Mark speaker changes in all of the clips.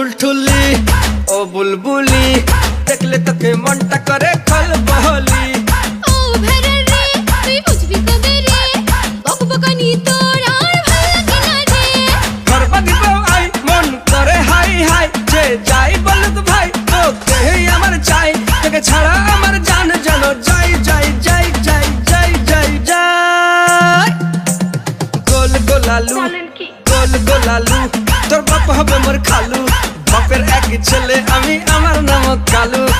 Speaker 1: ঠুলঠুলি ও বুলবুলি দেখলে তোকে মনটা করে খল বহলি যাই বলুক ভাই তোকে আমার চাই। তোকে ছাড়া আমার জান জানো যাই যাই যাই যাই যাই যাই যাই। গোল গোলালু গোল গোলালু তোর বাপ হবে মোর খালু।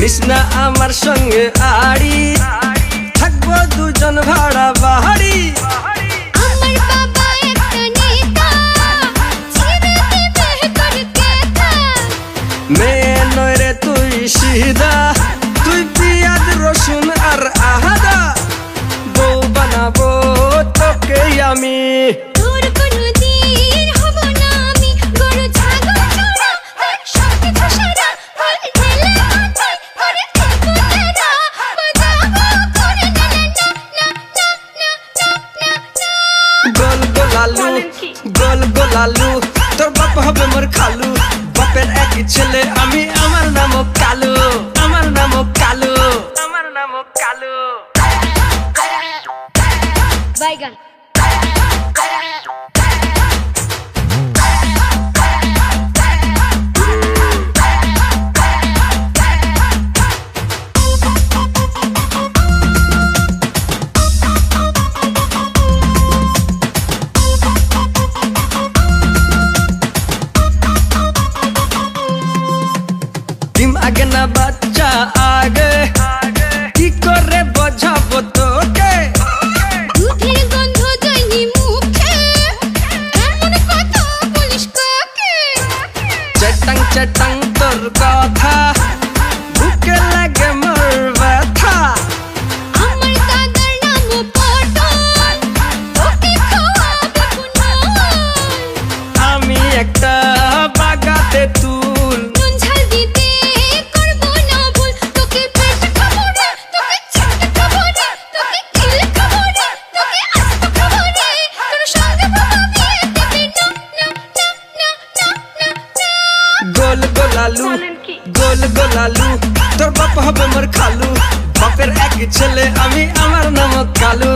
Speaker 1: মিশনা আমার সঙ্গে আড়ি। থাকব দুজন ভাড়া বাহারি। মেয়ে নয় রে তুই সিধা তুই পিয়াজ রসুন গোলালু তোর বাপ হবে মোর খালু। বাপের এক ছেলে, আমি আমার নাম কালু। আমার নাম কালু। আমার নাম কালু।
Speaker 2: বাইগান।
Speaker 1: গোলালু গোল গোলালু, তোর বাপ হবে মোর খালু। বাপের এক ছেলে, আমি আমার নাম কালু।